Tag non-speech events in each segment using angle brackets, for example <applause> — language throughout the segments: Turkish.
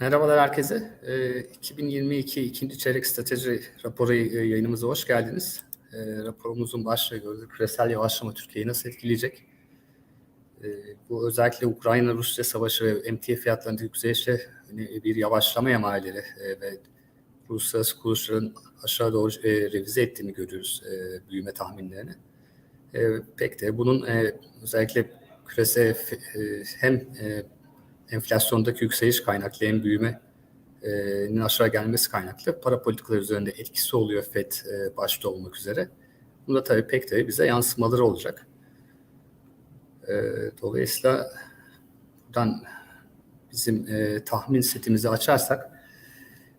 Merhabalar herkese. Ee, 2022 ikinci çeyrek strateji raporu e, yayınımıza hoş geldiniz. Ee, raporumuzun başlığı gördük. Küresel yavaşlama Türkiye'yi nasıl etkileyecek? Ee, bu özellikle Ukrayna-Rusya savaşı ve emtia fiyatlarındaki yükselişle hani bir yavaşlama emareleri e, ve uluslararası kuruluşların aşağı doğru e, revize ettiğini görüyoruz büyüme tahminlerini. Pek de bunun özellikle küresel hem enflasyondaki yükseliş kaynaklı hem büyümenin aşağı gelmesi kaynaklı para politikaları üzerinde etkisi oluyor FED e, başta olmak üzere. Bunda tabii pek de bize yansımaları olacak. E, dolayısıyla buradan bizim e, tahmin setimizi açarsak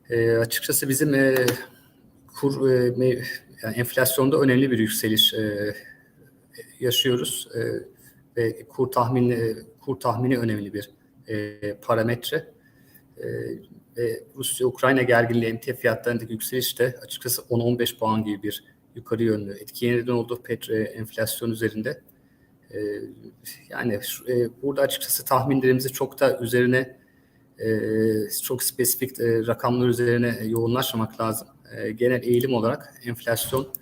e, açıkçası bizim e, kur e, yani enflasyonda önemli bir yükseliş e, yaşıyoruz e, ve kur tahmini kur tahmini önemli bir e, parametre. E, ve Rusya-Ukrayna gerginliği emtia fiyatlarındaki yükseliş de açıkçası 10-15 puan gibi bir yukarı yönlü etkiye neden oldu petro enflasyon üzerinde. E, yani e, burada açıkçası tahminlerimizi çok da üzerine e, çok spesifik e, rakamlar üzerine yoğunlaşmamak lazım. E, genel eğilim olarak enflasyon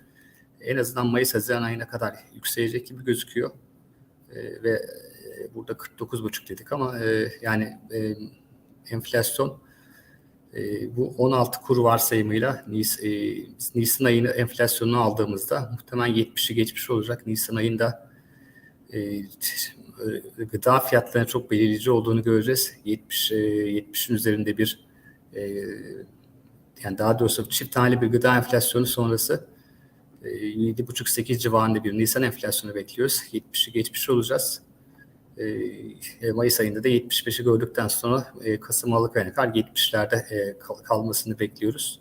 en azından Mayıs-Haziran ayına kadar yükselecek gibi gözüküyor. E, ve burada 49,5 dedik ama e, yani e, enflasyon e, bu 16 kur varsayımıyla Nis, e, Nisan ayını enflasyonunu aldığımızda muhtemelen 70'i geçmiş olacak. Nisan ayında e, gıda fiyatlarının çok belirleyici olduğunu göreceğiz. 70 e, 70'in üzerinde bir e, yani daha doğrusu çift taneli bir gıda enflasyonu sonrası e, 7,5-8 civarında bir Nisan enflasyonu bekliyoruz. 70'i geçmiş olacağız. E, Mayıs ayında da 75'i gördükten sonra e, Kasım Aralık ayına kadar 70'lerde e, kalmasını bekliyoruz.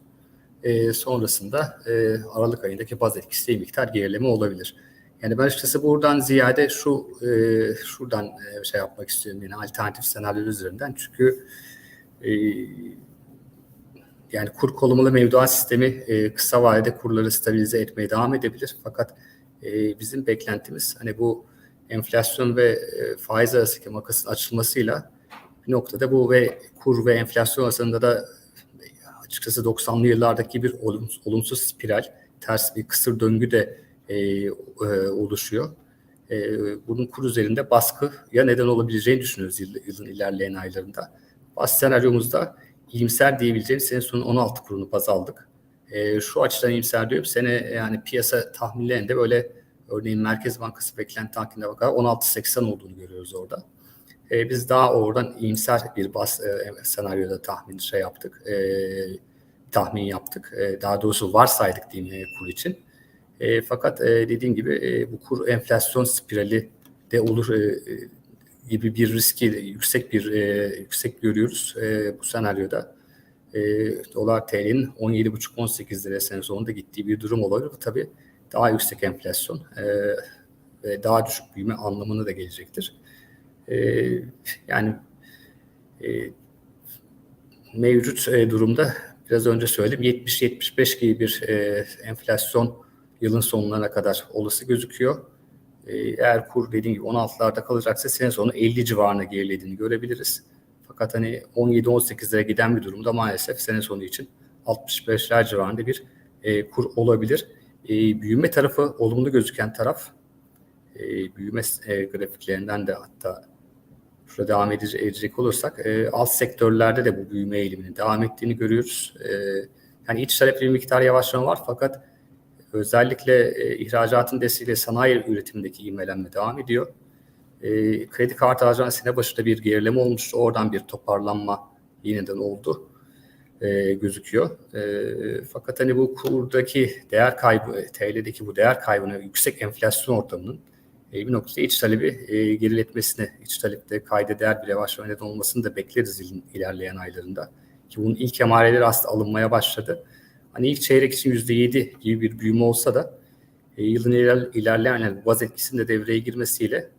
sonrasında Aralık ayındaki baz etkisiyle miktar gerileme olabilir. Yani ben açıkçası buradan ziyade şu şuradan şey yapmak istiyorum yani alternatif senaryo üzerinden çünkü yani kur korumalı mevduat sistemi kısa vadede kurları stabilize etmeye devam edebilir. Fakat bizim beklentimiz hani bu enflasyon ve e, faiz arasındaki makasın açılmasıyla bir noktada bu ve kur ve enflasyon arasında da açıkçası 90'lı yıllardaki bir olumsuz, olumsuz spiral, ters bir kısır döngü de e, e, oluşuyor. E, bunun kur üzerinde baskıya neden olabileceğini düşünüyoruz yıl, yılın ilerleyen aylarında. Bas senaryomuzda iyimser diyebileceğimiz sene sonu 16 kurunu baz aldık. E, şu açıdan iyimser diyorum. Sene yani piyasa tahminlerinde böyle Örneğin Merkez Bankası beklenti takibine bakar 16.80 olduğunu görüyoruz orada. E, biz daha oradan iyimser bir bas e, senaryoda tahmin şey yaptık. E, tahmin yaptık. E, daha doğrusu varsaydık diyeyim e, kur için. E, fakat e, dediğim gibi e, bu kur enflasyon spirali de olur e, gibi bir riski yüksek bir e, yüksek görüyoruz e, bu senaryoda. E, dolar TL'nin 17,5-18 lira sene sonunda gittiği bir durum olabilir. Bu tabii daha yüksek enflasyon e, ve daha düşük büyüme anlamına da gelecektir. E, yani e, mevcut e, durumda biraz önce söyledim 70-75 gibi bir e, enflasyon yılın sonlarına kadar olası gözüküyor. E, eğer kur dediğim gibi 16'larda kalacaksa sene sonu 50 civarına gerilediğini görebiliriz. Fakat hani 17-18'lere giden bir durumda maalesef sene sonu için 65'ler civarında bir e, kur olabilir. E, büyüme tarafı olumlu gözüken taraf e, büyüme e, grafiklerinden de hatta şurada devam edecek, olursak e, alt sektörlerde de bu büyüme eğiliminin devam ettiğini görüyoruz. E, yani iç talep bir miktar yavaşlama var fakat özellikle e, ihracatın desteğiyle sanayi üretimindeki ivmelenme devam ediyor. E, kredi kartı harcama sene başında bir gerileme olmuştu. Oradan bir toparlanma yeniden oldu e, gözüküyor. E, fakat hani bu kurdaki değer kaybı, TL'deki bu değer kaybını yüksek enflasyon ortamının e, bir noktada iç talebi e, geriletmesini, iç talepte kayda değer bir yavaşlama neden olmasını da bekleriz ilerleyen aylarında. Ki bunun ilk emareleri aslında alınmaya başladı. Hani ilk çeyrek için %7 gibi bir büyüme olsa da e, yılın iler, ilerleyen yani baz etkisinin de devreye girmesiyle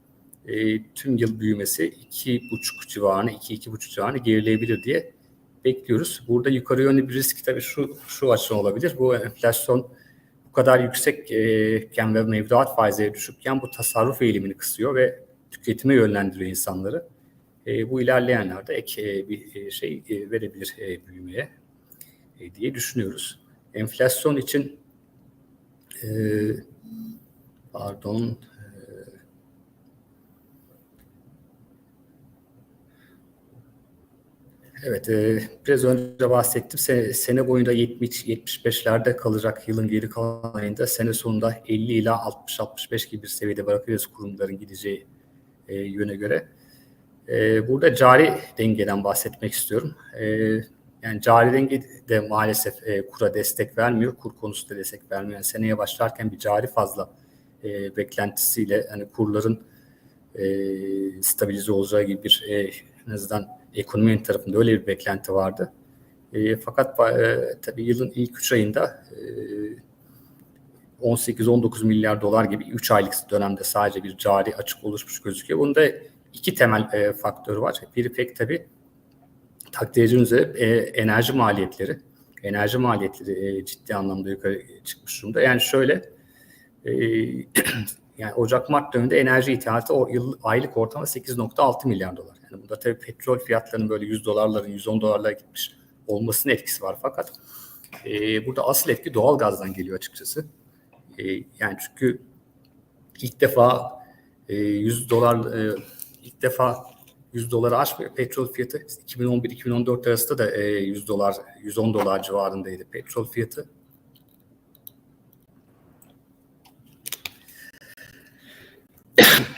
e, tüm yıl büyümesi 2,5 civarını, 2-2,5 civarını gerileyebilir diye bekliyoruz. Burada yukarı yönlü bir risk tabii şu, şu açıdan olabilir. Bu enflasyon bu kadar yüksekken ve mevduat faizleri düşükken bu tasarruf eğilimini kısıyor ve tüketime yönlendiriyor insanları. E, bu ilerleyenlerde ek e, bir e, şey e, verebilir e, büyümeye e, diye düşünüyoruz. Enflasyon için e, pardon Evet, e, biraz önce bahsettim. Sene, sene boyunca 70-75'lerde kalacak yılın geri kalan ayında sene sonunda 50 ila 60-65 gibi bir seviyede bırakıyoruz kurumların gideceği e, yöne göre. E, burada cari dengeden bahsetmek istiyorum. E, yani cari denge de maalesef e, kura destek vermiyor. Kur konusunda destek vermiyor. Yani seneye başlarken bir cari fazla e, beklentisiyle hani kurların e, stabilize olacağı gibi bir e, en azından ekonomi tarafında öyle bir beklenti vardı. E, fakat e, tabii yılın ilk 3 ayında e, 18-19 milyar dolar gibi 3 aylık dönemde sadece bir cari açık oluşmuş gözüküyor. Bunda iki temel e, faktör var. Biri pek tabii takdir üzere e, enerji maliyetleri. Enerji maliyetleri e, ciddi anlamda yukarı çıkmış durumda. Yani şöyle e, <clears throat> yani Ocak-Mart döneminde enerji ithalatı o yıl aylık ortalama 8.6 milyar dolar. Yani bunda tabii petrol fiyatlarının böyle 100 dolarların 110 dolarlara gitmiş olmasının etkisi var fakat e, burada asıl etki doğal gazdan geliyor açıkçası. E, yani çünkü ilk defa e, 100 dolar e, ilk defa 100 doları aşmıyor. Petrol fiyatı 2011-2014 arasında da e, 100 dolar 110 dolar civarındaydı petrol fiyatı.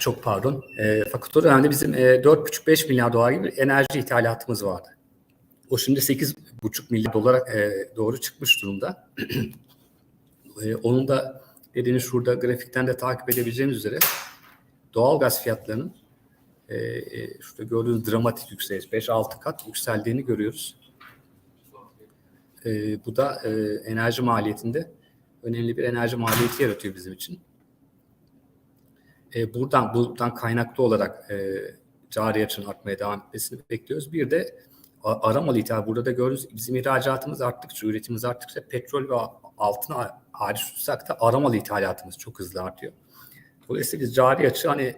Çok pardon. E, fakat o dönemde bizim e, 4,5-5 milyar dolar gibi enerji ithalatımız vardı. O şimdi 8,5 milyar dolara e, doğru çıkmış durumda. <clears throat> e, onun da dediğiniz şurada grafikten de takip edebileceğiniz üzere doğal gaz fiyatlarının e, e, şurada gördüğünüz dramatik yükseliş 5-6 kat yükseldiğini görüyoruz. E, bu da e, enerji maliyetinde önemli bir enerji maliyeti yaratıyor bizim için. E, buradan buradan kaynaklı olarak e, cari açının artmaya devam etmesini bekliyoruz. Bir de aramalı ithal burada da gördüğünüz bizim ihracatımız arttıkça, üretimimiz arttıkça petrol ve altına hariç tutsak da aramalı ithalatımız çok hızlı artıyor. Dolayısıyla biz cari açı hani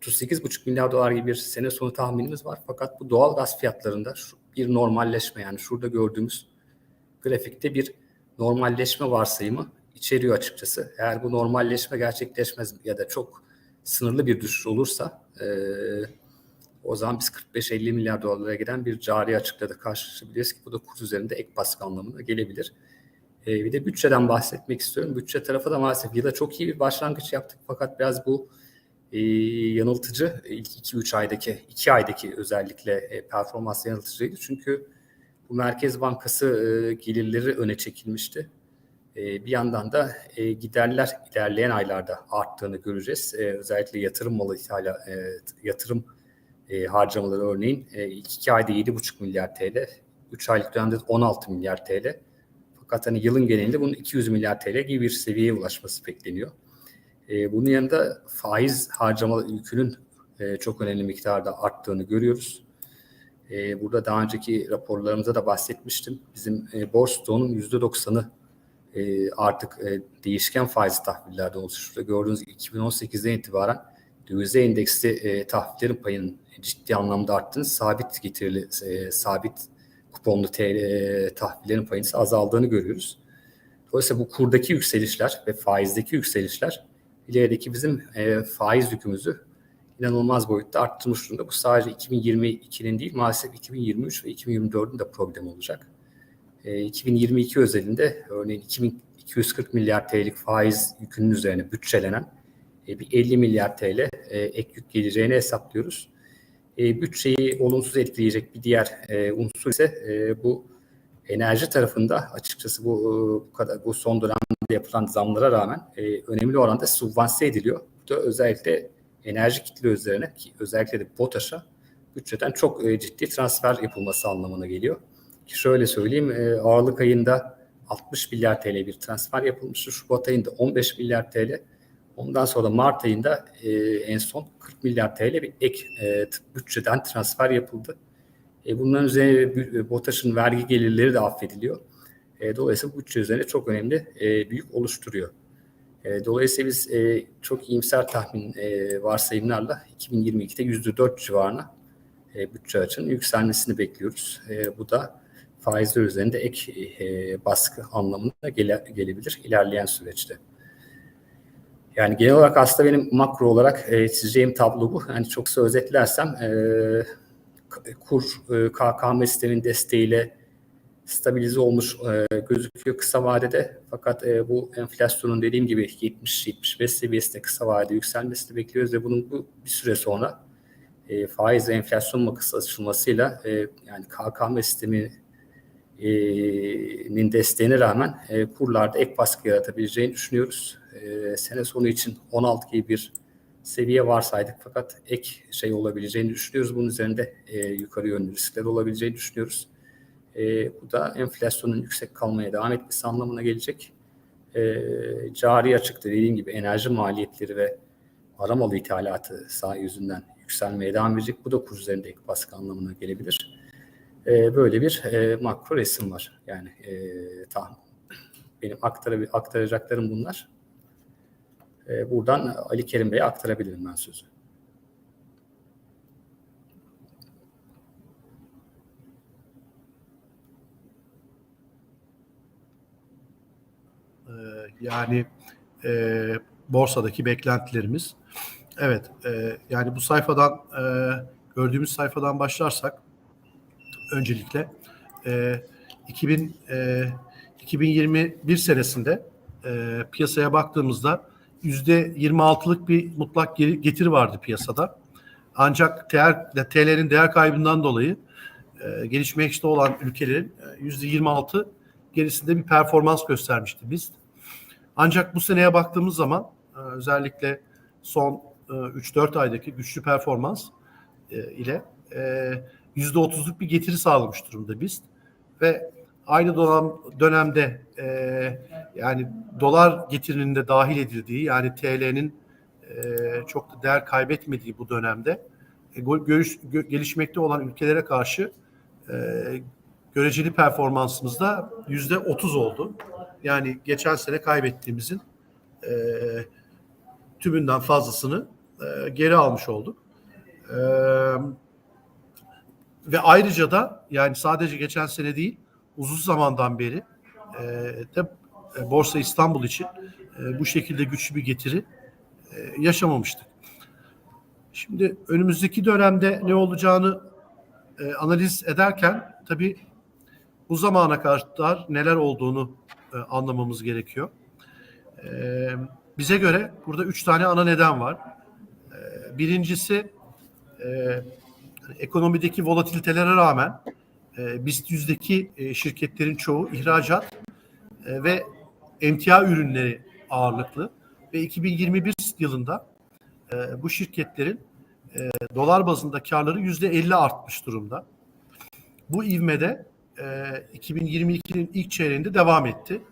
38,5 milyar dolar gibi bir sene sonu tahminimiz var. Fakat bu doğal gaz fiyatlarında bir normalleşme yani şurada gördüğümüz grafikte bir normalleşme varsayımı içeriyor açıkçası. Eğer bu normalleşme gerçekleşmez ya da çok sınırlı bir düşüş olursa e, o zaman biz 45-50 milyar dolara giden bir cari açıkla da karşılaşabiliriz ki bu da kur üzerinde ek baskı anlamına gelebilir. E, bir de bütçeden bahsetmek istiyorum. Bütçe tarafı da maalesef yılda çok iyi bir başlangıç yaptık fakat biraz bu e, yanıltıcı ilk 2-3 aydaki 2 aydaki özellikle e, performans yanıltıcıydı. Çünkü bu Merkez Bankası e, gelirleri öne çekilmişti. E, bir yandan da e, giderler ilerleyen aylarda arttığını göreceğiz. E, özellikle yatırım malı ithala, e, yatırım e, harcamaları örneğin e, ilk iki ayda 7,5 milyar TL, 3 aylık dönemde 16 milyar TL. Fakat hani yılın genelinde bunun 200 milyar TL gibi bir seviyeye ulaşması bekleniyor. Bunun yanında faiz harcama yükünün çok önemli miktarda arttığını görüyoruz. Burada daha önceki raporlarımızda da bahsetmiştim. Bizim borç stoğunun %90'ı e, artık e, değişken faiz tahvillerde oluşuyor. Şurada gördüğünüz 2018'den itibaren dövize endeksli e, tahvillerin payının ciddi anlamda arttığını, sabit getirili, sabit kuponlu TL, e, tahvillerin payının azaldığını görüyoruz. Dolayısıyla bu kurdaki yükselişler ve faizdeki yükselişler ilerideki bizim faiz yükümüzü inanılmaz boyutta arttırmış durumda. Bu sadece 2022'nin değil maalesef 2023 ve 2024'ün de problem olacak. 2022 e, özelinde örneğin 2240 milyar TL'lik faiz yükünün üzerine bütçelenen e, bir 50 milyar TL e, ek yük geleceğini hesaplıyoruz. Bütçeyi olumsuz etkileyecek bir diğer unsur ise bu enerji tarafında açıkçası bu bu kadar bu son dönemde yapılan zamlara rağmen önemli oranda subvanse ediliyor. Bu da özellikle enerji kitle üzerine ki özellikle de BOTAŞ'a bütçeden çok ciddi transfer yapılması anlamına geliyor. Şöyle söyleyeyim e, Aralık ayında 60 milyar TL bir transfer yapılmıştı. Şubat ayında 15 milyar TL. Ondan sonra Mart ayında e, en son 40 milyar TL bir ek e, bütçeden transfer yapıldı. E, bunların üzerine e, BOTAŞ'ın vergi gelirleri de affediliyor. E, dolayısıyla bütçe üzerine çok önemli e, büyük oluşturuyor. E, dolayısıyla biz e, çok iyimser tahmin e, varsayımlarla 2022'de %4 civarına e, bütçe açığının yükselmesini bekliyoruz. E, bu da faizler üzerinde ek e, baskı anlamına gele, gelebilir ilerleyen süreçte. Yani genel olarak aslında benim makro olarak e, çizeceğim tablo bu. Yani çok kısa özetlersem e, kur e, KKM sistemin desteğiyle stabilize olmuş e, gözüküyor kısa vadede. Fakat e, bu enflasyonun dediğim gibi 70-75 seviyesinde kısa vadede yükselmesini bekliyoruz ve bunun bu bir süre sonra e, faiz ve enflasyon makası açılmasıyla e, yani KKM sisteminin desteğine rağmen e, kurlarda ek baskı yaratabileceğini düşünüyoruz. E, sene sonu için 16 gibi bir seviye varsaydık fakat ek şey olabileceğini düşünüyoruz. Bunun üzerinde e, yukarı yönlü riskler olabileceğini düşünüyoruz. E, bu da enflasyonun yüksek kalmaya devam etmesi anlamına gelecek. E, cari açıkta dediğim gibi enerji maliyetleri ve aramalı ithalatı sağ yüzünden yükselmeye devam edecek. Bu da kur üzerinde ek baskı anlamına gelebilir. E, böyle bir e, makro resim var. Yani e, tahmin. Benim aktarabil- aktaracaklarım bunlar. E, buradan Ali Kerim Bey'e aktarabilirim ben sözü. Ee, yani e, borsadaki beklentilerimiz. Evet, e, yani bu sayfadan e, gördüğümüz sayfadan başlarsak öncelikle e, 2000 e, 2021 senesinde e, piyasaya baktığımızda yüzde 26'lık bir mutlak getiri vardı piyasada. Ancak değer, TL'nin değer kaybından dolayı e, gelişmekte olan ülkelerin e, yüzde 26 gerisinde bir performans göstermişti biz. Ancak bu seneye baktığımız zaman e, özellikle son e, 3-4 aydaki güçlü performans e, ile e, %30'luk bir getiri sağlamış durumda biz. Ve aynı dönem, dönemde e, yani dolar getirinin de dahil edildiği yani TL'nin e, çok da değer kaybetmediği bu dönemde e, görüş, gö- gelişmekte olan ülkelere karşı e, göreceli performansımızda yüzde otuz oldu. Yani geçen sene kaybettiğimizin e, tümünden fazlasını e, geri almış olduk. E, ve ayrıca da yani sadece geçen sene değil uzun zamandan beri e, de e, Borsa İstanbul için e, bu şekilde güçlü bir getiri e, yaşamamıştık. Şimdi önümüzdeki dönemde ne olacağını e, analiz ederken tabii bu zamana kadar neler olduğunu e, anlamamız gerekiyor. E, bize göre burada üç tane ana neden var. E, birincisi e, ekonomideki volatilitelere rağmen e, BIST yüzdeki e, şirketlerin çoğu ihracat e, ve emtia ürünleri ağırlıklı ve 2021 yılında e, bu şirketlerin e, dolar bazında karları yüzde 50 artmış durumda. Bu ivmede e, 2022'nin ilk çeyreğinde devam etti.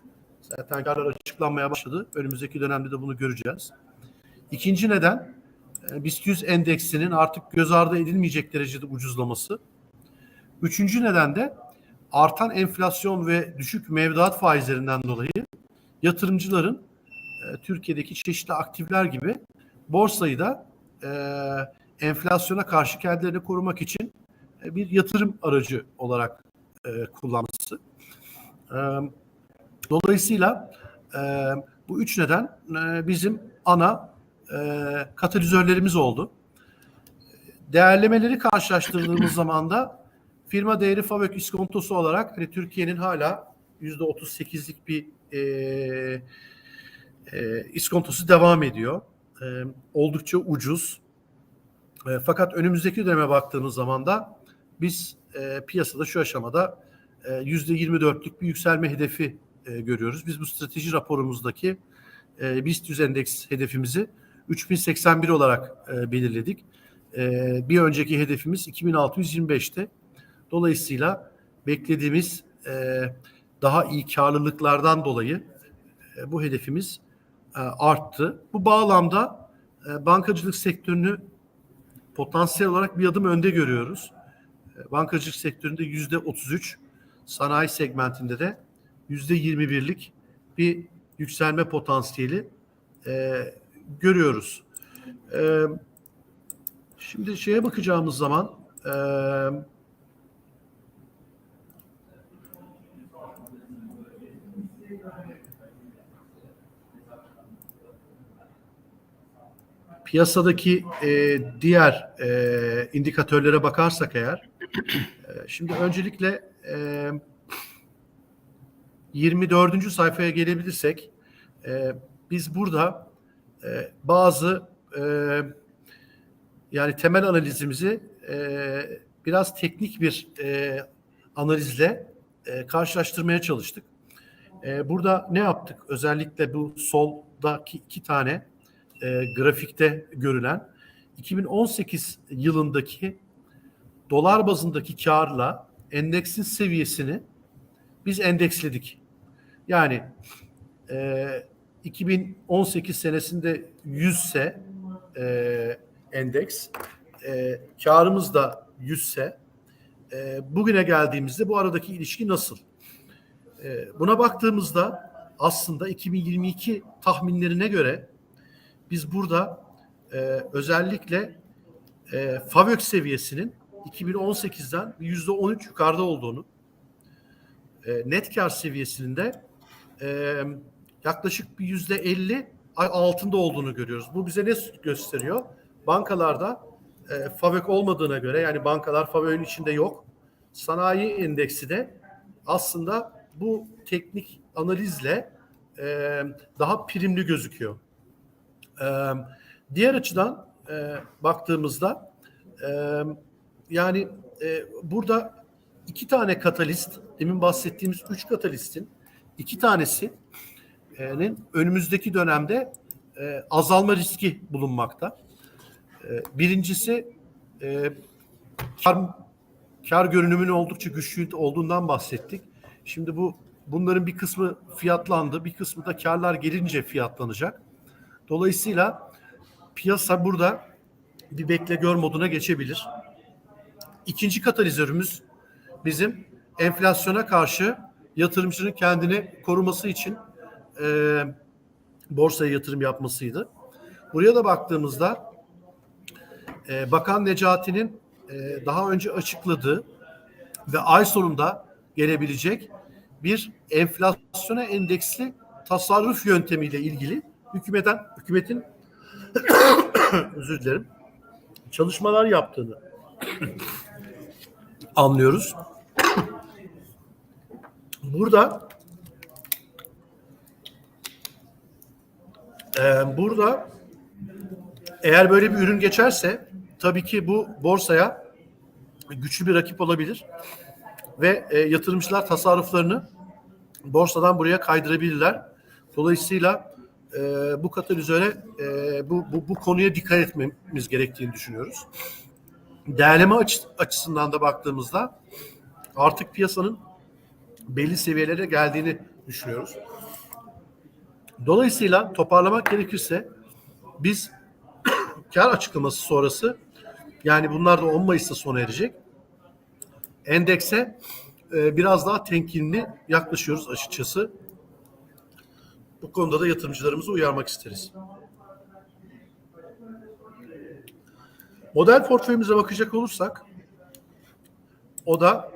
Zaten karlar açıklanmaya başladı. Önümüzdeki dönemde de bunu göreceğiz. İkinci neden BIST 100 endeksinin artık göz ardı edilmeyecek derecede ucuzlaması. Üçüncü neden de artan enflasyon ve düşük mevduat faizlerinden dolayı yatırımcıların e, Türkiye'deki çeşitli aktifler gibi borsayı da e, enflasyona karşı kendilerini korumak için e, bir yatırım aracı olarak e, kullanması. E, dolayısıyla e, bu üç neden e, bizim ana e, katalizörlerimiz oldu. Değerlemeleri karşılaştırdığımız zaman da firma değeri FAVÖK iskontosu olarak hani Türkiye'nin hala yüzde 38'lik bir e, e, iskontosu devam ediyor. E, oldukça ucuz. E, fakat önümüzdeki döneme baktığımız zaman da biz e, piyasada şu aşamada e, yüzde 24'lük bir yükselme hedefi e, görüyoruz. Biz bu strateji raporumuzdaki e, BIST 100 endeks hedefimizi 3081 olarak e, belirledik. E, bir önceki hedefimiz 2625'ti. Dolayısıyla beklediğimiz e, daha iyi karlılıklardan dolayı e, bu hedefimiz e, arttı. Bu bağlamda e, bankacılık sektörünü potansiyel olarak bir adım önde görüyoruz. E, bankacılık sektöründe yüzde 33, sanayi segmentinde de yüzde 21'lik bir yükselme potansiyeli e, görüyoruz. E, şimdi şeye bakacağımız zaman Ee, piyasadaki e, diğer e, indikatörlere bakarsak eğer, e, şimdi öncelikle e, 24. sayfaya gelebilirsek, e, biz burada e, bazı e, yani temel analizimizi e, biraz teknik bir e, analizle e, karşılaştırmaya çalıştık. E, burada ne yaptık? Özellikle bu soldaki iki tane e, grafikte görülen 2018 yılındaki dolar bazındaki karla endeksin seviyesini biz endeksledik. Yani e, 2018 senesinde 100 ise e, endeks, e, karımız da 100 ise e, bugüne geldiğimizde bu aradaki ilişki nasıl? E, buna baktığımızda aslında 2022 tahminlerine göre biz burada e, özellikle e, FAVÖK seviyesinin 2018'den %13 yukarıda olduğunu, e, net kar seviyesinin de e, yaklaşık bir %50 altında olduğunu görüyoruz. Bu bize ne gösteriyor? Bankalarda e, FAVÖK olmadığına göre yani bankalar FAVÖK'ün içinde yok. Sanayi endeksi de aslında bu teknik analizle e, daha primli gözüküyor. E, diğer açıdan e, baktığımızda e, yani e, burada iki tane katalist, demin bahsettiğimiz üç katalistin iki tanesi önümüzdeki dönemde e, azalma riski bulunmakta. E, birincisi e, kar, kar görünümünün oldukça güçlü olduğundan bahsettik. Şimdi bu bunların bir kısmı fiyatlandı, bir kısmı da karlar gelince fiyatlanacak. Dolayısıyla piyasa burada bir bekle gör moduna geçebilir. İkinci katalizörümüz bizim enflasyona karşı yatırımcının kendini koruması için e, borsaya yatırım yapmasıydı. Buraya da baktığımızda e, Bakan Necati'nin e, daha önce açıkladığı ve ay sonunda gelebilecek bir enflasyona endeksli tasarruf yöntemiyle ilgili hükümetten hükümetin <coughs> özür dilerim çalışmalar yaptığını <coughs> anlıyoruz. <coughs> Burada e, burada eğer böyle bir ürün geçerse tabii ki bu borsaya güçlü bir rakip olabilir ve e, yatırımcılar tasarruflarını borsadan buraya kaydırabilirler. Dolayısıyla e, bu katalizöre e, bu, bu, bu konuya dikkat etmemiz gerektiğini düşünüyoruz. Değerleme açı, açısından da baktığımızda artık piyasanın belli seviyelere geldiğini düşünüyoruz. Dolayısıyla toparlamak gerekirse biz <coughs> kar açıklaması sonrası yani bunlar da 10 Mayıs'ta sona erecek. Endekse e, biraz daha temkinli yaklaşıyoruz açıkçası. Bu konuda da yatırımcılarımızı uyarmak isteriz. Model portföyümüze bakacak olursak o da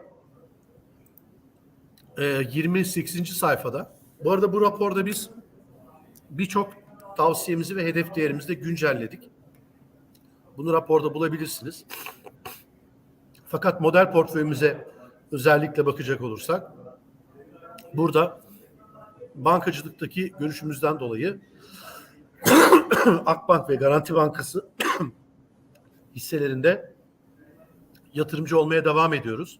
e, 28. sayfada. Bu arada bu raporda biz birçok tavsiyemizi ve hedef değerimizi de güncelledik. Bunu raporda bulabilirsiniz. Fakat model portföyümüze özellikle bakacak olursak burada bankacılıktaki görüşümüzden dolayı <clears throat> Akbank ve Garanti Bankası <clears throat> hisselerinde yatırımcı olmaya devam ediyoruz.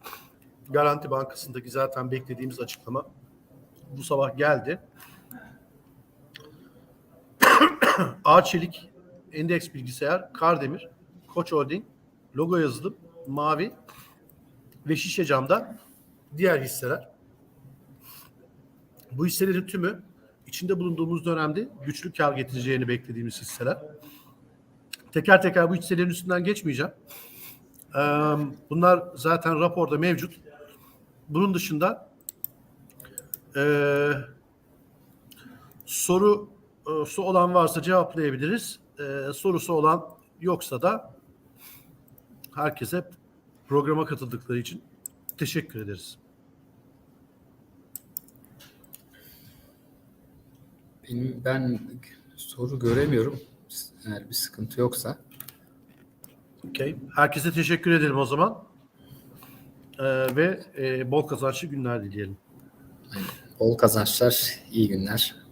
Garanti Bankası'ndaki zaten beklediğimiz açıklama bu sabah geldi. <clears throat> Arçelik, Endeks Bilgisayar, Kardemir, Koç Holding, Logo Yazılım, Mavi ve Şişe Cam'da diğer hisseler. Bu hisselerin tümü içinde bulunduğumuz dönemde güçlü kar getireceğini beklediğimiz hisseler. Teker teker bu hisselerin üstünden geçmeyeceğim. Bunlar zaten raporda mevcut. Bunun dışında soru sorusu olan varsa cevaplayabiliriz. sorusu olan yoksa da herkese programa katıldıkları için teşekkür ederiz. Benim, ben soru göremiyorum. Eğer bir sıkıntı yoksa. Okay. Herkese teşekkür ederim o zaman. Ee, ve e, bol kazançlı günler dileyelim. Bol kazançlar, iyi günler.